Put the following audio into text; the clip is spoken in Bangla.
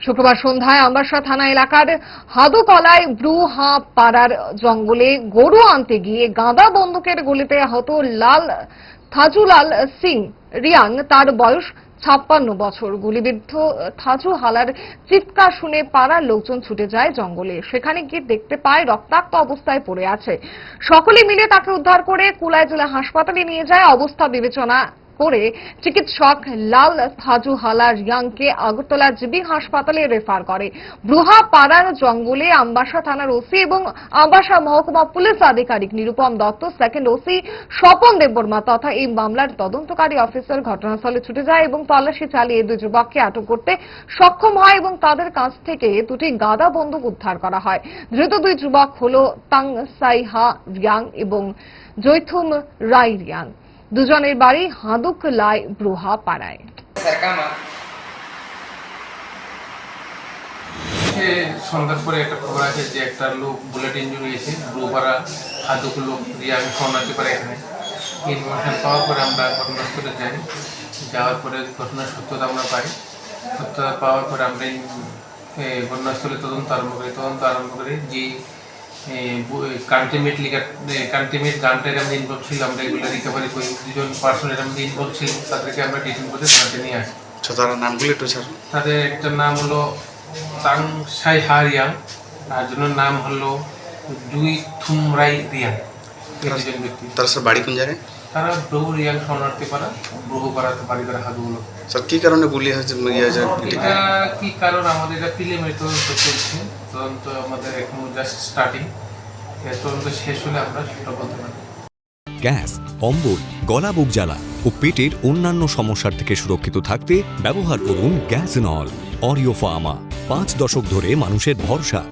শুক্রবার সন্ধ্যায় আম্বাসা থানা এলাকার হাদুকলায় ব্রুহা পাড়ার জঙ্গলে গরু আনতে গিয়ে গাঁদা বন্দুকের গুলিতে আহত লাল থাজুলাল সিং রিয়াং, তার বয়স ছাপ্পান্ন বছর। গুলিবিদ্ধ থাজু হালার চিৎকার শুনে পাড়ার লোকজন ছুটে যায় জঙ্গলে। সেখানে গিয়ে দেখতে পায় রক্তাক্ত অবস্থায় পড়ে আছে। সকলে মিলে তাকে উদ্ধার করে কুলায় জেলা হাসপাতালে নিয়ে যায় অবস্থা বিবেচনা করে চিকিৎসক লাল থাজু হালা রিয়াংকে আগরতলা জিবি হাসপাতালে রেফার করে। ব্রুহা পাড়ার জঙ্গলে আমবাসা থানার ওসি এবং আমবাসা মহকুমা পুলিশ আধিকারিক নিরুপম দত্ত সেকেন্ড ওসি স্বপন দেববর্মা তথা এই মামলার তদন্তকারী অফিসার ঘটনাস্থলে ছুটে যায় এবং তল্লাশি চালিয়ে দুই যুবককে আটক করতে সক্ষম হয় এবং তাদের কাছ থেকে দুটি গাদা বন্দুক উদ্ধার করা হয়। ধৃত দুই যুবক হল তাং সাইহা রিয়াং এবং জৈথুম রাই রিয়াং। দুজনের বাড়ি হাঁদুক লাই ব্রুহা পাড়ায়। একটা খবর আছে যে একটা লোক বুলেট ইঞ্জুরি হয়েছে হাদুক লোক শরণার্থী পারে এখানে। ইনফরমেশন পাওয়ার পরে আমরা ঘটনাস্থলে যাই। যাওয়ার পরে ঘটনার সত্যতা আমরা পাই। সত্যতা পাওয়ার পরে আমরা ঘটনাস্থলে তদন্ত আরম্ভ করি। তদন্ত আরম্ভ করি যে কান্টিমেট লিগার কান্টিমেট গানটার আমরা ইনভলভ ছিল আমরা এগুলো রিকভারি করি দুজন পার্সনের আমরা ইনভলভ ছিল তাদেরকে আমরা ডিটেন করে থানাতে নিয়ে আসি। আচ্ছা তারা নামগুলো একটু স্যার তাদের একটা নাম হলো তাং সাই হারিয়াং আর জনের নাম হলো দুই থুমরাই রিয়াং দুজন ব্যক্তি। তারা স্যার বাড়ি কোন জায়গায়? তারা বহু রিয়াং শরণার্থী পাড়া বহু পাড়াতে বাড়ি করে হাদুগুলো। স্যার কি কারণে গুলি হয়েছে ইয়ে কি কারণ? আমাদের এটা প্রিলিমিনারি তদন্ত চলছে। আমাদের জাস্ট স্টার্টিং তদন্ত শেষ হলে আমরা সেটা বলতে পারি গ্যাস, অম্বল, গলা বুক জ্বালা ও পেটের অন্যান্য সমস্যার থেকে সুরক্ষিত থাকতে ব্যবহার করুন গ্যাস নল, অরিও ফার্মা। পাঁচ দশক ধরে মানুষের ভরসা।